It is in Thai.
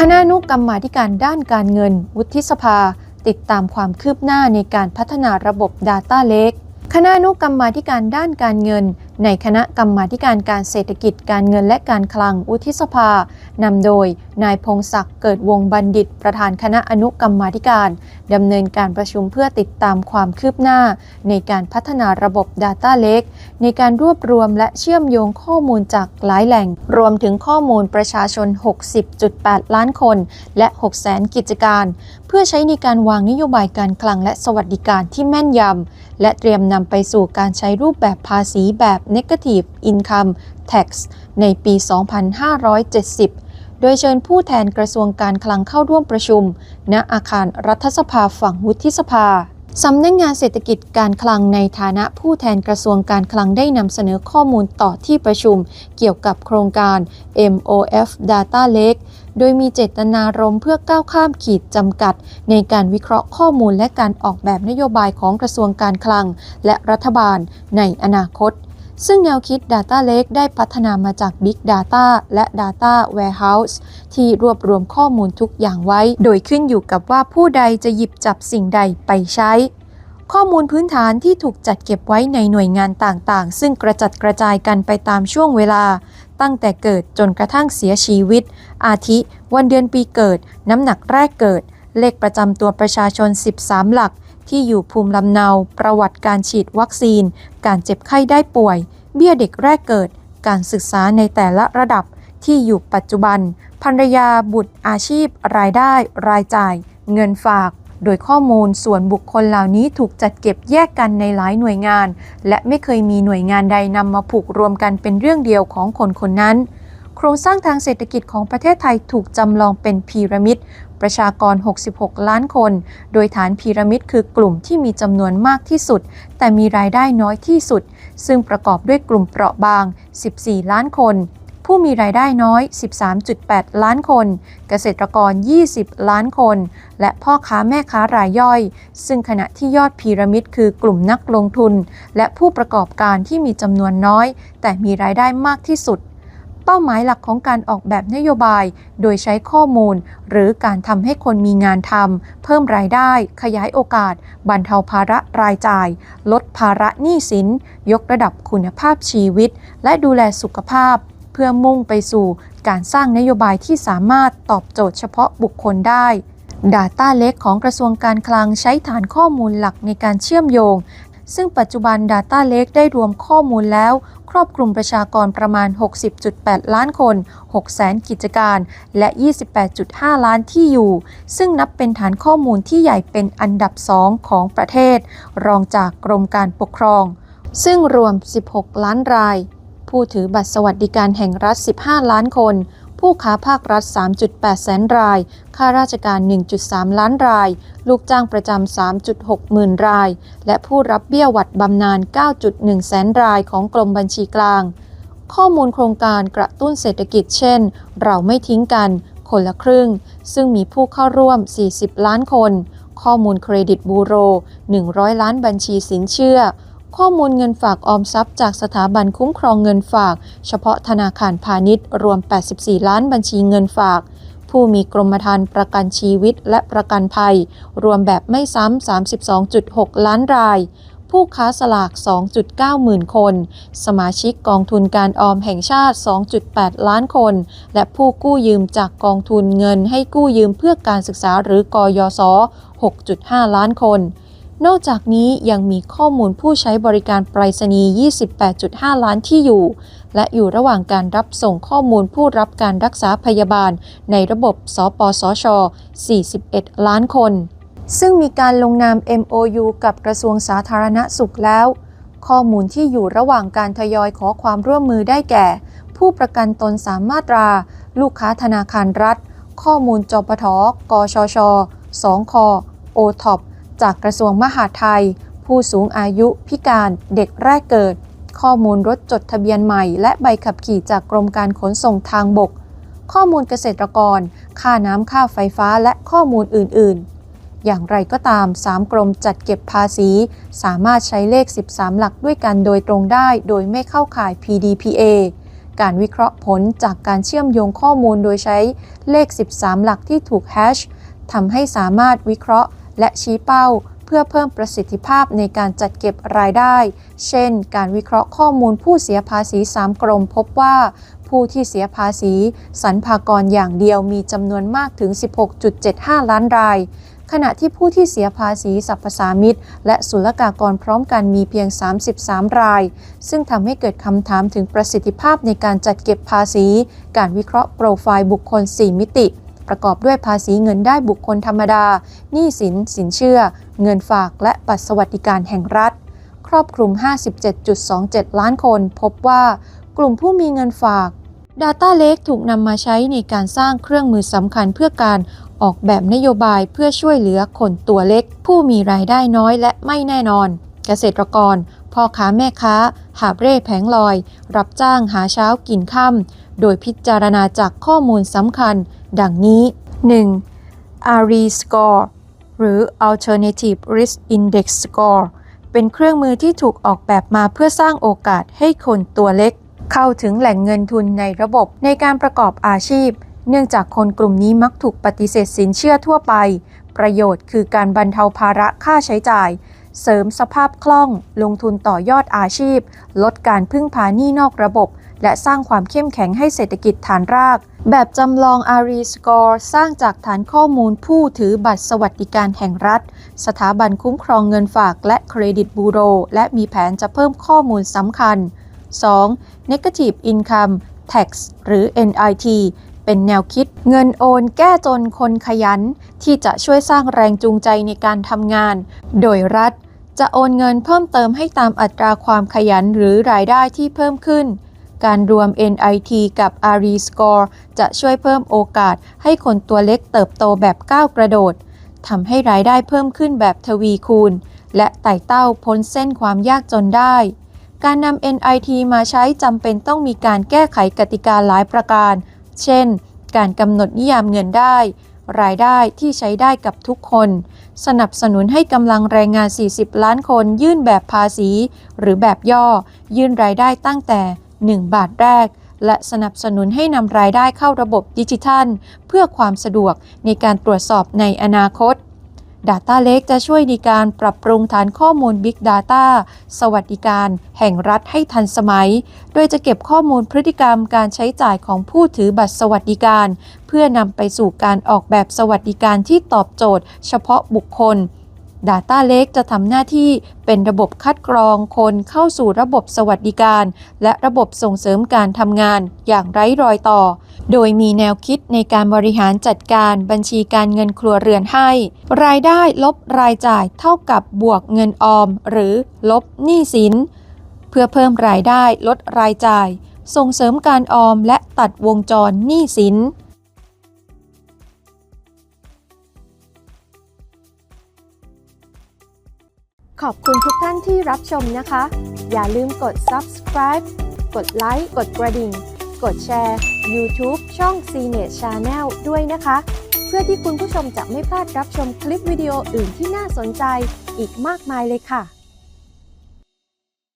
คณะนุกกรรมาธิการด้านการเงิน วุฒิสภา ติดตามความคืบหน้าในการพัฒนาระบบ Data Lake คณะนุกรรมาธิการด้านการเงิน ในคณะกรรมาการการเศรษฐกิจการเงินและการคลังวุฒิสภานำโดย นายพงศักดิ์เกิดวงบัณฑิต ประธานคณะอนุกรรมาการดำเนินการประชุมเพื่อติดตามความคืบหน้า ในการพัฒนาระบบ Data Lake ในการรวบรวมและเชื่อมโยงข้อมูลจากหลายแหล่ง รวมถึงข้อมูลประชาชน 60.8 ล้านคน และ 6 0 0 0 0กิจการ เพื่อใช้ในการวางนโยบายการคลังและสวัสดิการที่แม่นยำและเตรียมนำไปสู่การใช้รูปแบบภาษีแบบ Negative Income Tax ในปี 2570 โดยเชิญผู้แทนกระทรวงการคลังเข้าร่วมประชุม ณ อาคารรัฐสภาฝั่งวุฒิสภาสำนักงงานเศรษฐกิจการคลังในฐานะผู้แทนกระทรวงการคลังได้นำเสนอข้อมูลต่อที่ประชุม เกี่ยวกับโครงการ MOF Data Lake โดยมีเจตนารมณ์เพื่อก้าวข้ามขีดจำกัด ในการวิเคราะห์ข้อมูลและการออกแบบนโยบายของกระทรวงการคลัง และรัฐบาลในอนาคต ซึ่งแนวคิด Data Lake ได้พัฒนามาจาก Big Data และ Data Warehouse ที่รวบรวมข้อมูลทุกอย่างไว้ โดยขึ้นอยู่กับว่าผู้ใดจะหยิบจับสิ่งใดไปใช้ ข้อมูลพื้นฐานที่ถูกจัดเก็บไว้ในหน่วยงานต่างๆ ซึ่งกระจัดกระจายกันไปตามช่วงเวลา ตั้งแต่เกิดจนกระทั่งเสียชีวิต อาทิ วันเดือนปีเกิด น้ำหนักแรกเกิด เลขประจำตัวประชาชน 13 หลัก ที่อยู่ภูมิลำเนา ประวัติการฉีดวัคซีน การเจ็บไข้ได้ป่วย เบี้ยเด็กแรกเกิด การศึกษาในแต่ละระดับที่อยู่ปัจจุบัน ภรรยาบุตรอาชีพ รายได้ รายจ่าย เงินฝาก โดยข้อมูลส่วนบุคคลเหล่านี้ถูกจัดเก็บแยกกันในหลายหน่วยงาน และไม่เคยมีหน่วยงานใดนำมาผูกรวมกันเป็นเรื่องเดียวของคนคนนั้น โครงสร้างทางเศรษฐกิจของประเทศไทยถูกจำลองเป็นพีระมิด ประชากร 66 ล้านคน โดยฐานพีระมิดคือกลุ่มที่มีจำนวนมากที่สุด แต่มีรายได้น้อยที่สุด ซึ่งประกอบด้วยกลุ่มเปราะบาง 14 ล้านคน ผู้มีรายได้น้อย 13.8 ล้านคน เกษตรกร 20 ล้านคน และพ่อค้าแม่ค้ารายย่อย ซึ่งขณะที่ยอดพีระมิดคือกลุ่มนักลงทุน และผู้ประกอบการที่มีจำนวนน้อย แต่มีรายได้มากที่สุด เป้าหมายหลักของการออกแบบนโยบาย โดยใช้ข้อมูล หรือการทำให้คนมีงานทำเพิ่มรายได้ ขยายโอกาส บรรเทาภาระรายจ่าย ลดภาระหนี้สิน ยกระดับคุณภาพชีวิต และดูแลสุขภาพ เพื่อมุ่งไปสู่การสร้างนโยบายที่สามารถตอบโจทย์เฉพาะบุคคลได้ Data Lake ของกระทรวงการคลังใช้ฐานข้อมูลหลักในการเชื่อมโยง ซึ่งปัจจุบัน Data Lake ได้รวมข้อมูลแล้ว ครอบคลุมประชากรประมาณ 60.8 ล้านคน 6 แสนกิจการ และ 28.5 ล้านที่อยู่ ซึ่งนับเป็นฐานข้อมูลที่ใหญ่เป็นอันดับ 2 ของประเทศ รองจากกรมการปกครอง ซึ่งรวม 16 ล้านราย ผู้ถือบัตรสวัสดิการแห่งรัฐ 15 ล้านคน ผู้ค้าภาครัฐ 3.8 แสนราย ข้าราชการ 1.3 ล้านราย ลูกจ้างประจำ 3.6 หมื่นราย และผู้รับเบี้ยหวัดบำนาญ 9.1 แสนรายของกรมบัญชีกลาง ข้อมูลโครงการกระตุ้นเศรษฐกิจเช่น เราไม่ทิ้งกัน คนละครึ่ง ซึ่งมีผู้เข้าร่วม 40 ล้านคน ข้อมูลเครดิตบูโร 100 ล้านบัญชีสินเชื่อ ข้อมูลเงินฝากออมทรัพย์จากสถาบันคุ้มครองเงินฝาก เฉพาะธนาคารพาณิชย์ รวม 84 ล้านบัญชีเงินฝาก ผู้มีกรมธรรม์ประกันชีวิตและประกันภัย รวมแบบไม่ซ้ำ 32.6 ล้านราย ผู้ค้าสลาก 2.9 หมื่นคน สมาชิกกองทุนการออมแห่งชาติ 2.8 ล้านคน และผู้กู้ยืมจากกองทุนเงินให้กู้ยืมเพื่อการศึกษาหรือกยศ 6.5 ล้านคน นอกจากนี้ยังมีข้อมูลผู้ใช้บริการไปรษณีย์ 28.5 ล้านที่อยู่ และอยู่ระหว่างการรับส่งข้อมูลผู้รับการรักษาพยาบาล ในระบบ สปสช 41 ล้านคน ซึ่งมีการลงนาม MOU กับกระทรวงสาธารณสุขแล้ว ข้อมูลที่อยู่ระหว่างการทยอยขอความร่วมมือได้แก่ ผู้ประกันตนสามมาตรา ลูกค้าธนาคารรัฐ ข้อมูลจปทกชชสองคโอท็อป จากกระทรวงมหาดไทย ผู้สูงอายุพิการเด็กแรกเกิด ข้อมูลรถจดทะเบียนใหม่ และใบขับขี่จากกรมการขนส่งทางบก ข้อมูลเกษตรกร ค่าน้ำค่าไฟฟ้าและข้อมูลอื่น ๆ อย่างไรก็ตาม 3 กรมจัดเก็บภาษี สามารถใช้เลข 13 หลักด้วยกันโดยตรงได้ โดยไม่เข้าข่าย PDPA การวิเคราะห์ผลจากการเชื่อมโยงข้อมูลโดยใช้เลข 13 หลักที่ถูกแฮชทำให้สามารถวิเคราะห์ และชี้เป้าเพื่อเพิ่มประสิทธิภาพในการจัดเก็บรายได้ เช่น การวิเคราะห์ข้อมูลผู้เสียภาษี 3 กรมพบว่า ผู้ที่เสียภาษีสรรพากรอย่างเดียวมีจำนวนมากถึง 16.75 ล้านราย ขณะที่ผู้ที่เสียภาษีสรรพสามิตและศุลกากรพร้อมกันมีเพียง 33 ราย ซึ่งทำให้เกิดคำถามถึงประสิทธิภาพในการจัดเก็บภาษี การวิเคราะห์โปรไฟล์บุคคล 4 มิติ ประกอบด้วยภาษีเงินได้บุคคลธรรมดา หนี้สิน สินเชื่อ เงินฝาก และบัตรสวัสดิการแห่งรัฐ ครอบคลุม 57.27 ล้านคน พบว่ากลุ่มผู้มีเงินฝาก Data Lake ถูกนำมาใช้ในการสร้างเครื่องมือสำคัญเพื่อการออกแบบนโยบายเพื่อช่วยเหลือคนตัวเล็ก ผู้มีรายได้น้อยและไม่แน่นอน เกษตรกร พ่อค้าแม่ค้า หาเร่แผงลอย รับจ้างหาเช้ากินค่ำโดยพิจารณาจากข้อมูลสำคัญ ดังนี้ 1. ARI Score หรือ Alternative Risk Index Score เป็นเครื่องมือที่ถูกออกแบบมาเพื่อสร้างโอกาสให้คนตัวเล็ก เข้าถึงแหล่งเงินทุนในระบบในการประกอบอาชีพ เนื่องจากคนกลุ่มนี้มักถูกปฏิเสธสินเชื่อทั่วไป ประโยชน์คือการบรรเทาภาระค่าใช้จ่าย เสริมสภาพคล่อง ลงทุนต่อยอดอาชีพ ลดการพึ่งพาหนี้นอกระบบ และสร้างความเข้มแข็งให้เศรษฐกิจฐานราก แบบจำลอง ARI Score สร้างจากฐานข้อมูลผู้ถือบัตรสวัสดิการแห่งรัฐ สถาบันคุ้มครองเงินฝากและเครดิตบูโร และมีแผนจะเพิ่มข้อมูลสำคัญ 2. Negative Income Tax หรือ NIT เป็นแนวคิดเงินโอนแก้จนคนขยัน ที่จะช่วยสร้างแรงจูงใจในการทำงาน โดยรัฐจะโอนเงินเพิ่มเติมให้ตามอัตราความขยันหรือรายได้ที่เพิ่มขึ้น การรวม NIT กับ ARI Score จะช่วยเพิ่มโอกาสให้คนตัวเล็กเติบโตแบบก้าวกระโดดทำให้รายได้เพิ่มขึ้นแบบทวีคูณ และไต่เต้าพ้นเส้นความยากจนได้ การนำ NIT มาใช้จำเป็นต้องมีการแก้ไขกติกาหลายประการ เช่น การกำหนดนิยามเงินได้ รายได้ที่ใช้ได้กับทุกคน สนับสนุนให้กำลังแรงงาน 40 ล้านคนยื่นแบบภาษี หรือแบบย่อ ยื่นรายได้ตั้งแต่ 1 บาทแรก และสนับสนุนให้นำรายได้เข้าระบบดิจิทัล เพื่อความสะดวกในการตรวจสอบในอนาคต Data Lake จะช่วยในการปรับปรุงฐานข้อมูล Big Data สวัสดิการแห่งรัฐให้ทันสมัย โดยจะเก็บข้อมูลพฤติกรรมการใช้จ่ายของผู้ถือบัตรสวัสดิการ เพื่อนำไปสู่การออกแบบสวัสดิการที่ตอบโจทย์ เฉพาะบุคคล Data Lake จะทำหน้าที่เป็นระบบคัดกรองคนเข้าสู่ระบบสวัสดิการ และระบบส่งเสริมการทำงานอย่างไร้รอยต่อ โดยมีแนวคิดในการบริหารจัดการบัญชีการเงินครัวเรือนให้ รายได้ลบรายจ่ายเท่ากับบวกเงินออม หรือลบหนี้สิน เพื่อเพิ่มรายได้ลดรายจ่าย ส่งเสริมการออมและตัดวงจรหนี้สิน ขอบคุณทุกท่านที่รับชมนะคะ อย่าลืมกด subscribe กดไลค์กดกระดิ่ง กดแชร์ YouTube ช่อง CNET Channel ด้วยนะคะ เพื่อที่คุณผู้ชมจะไม่พลาดรับชมคลิปวิดีโออื่นที่น่าสนใจอีกมากมายเลยค่ะ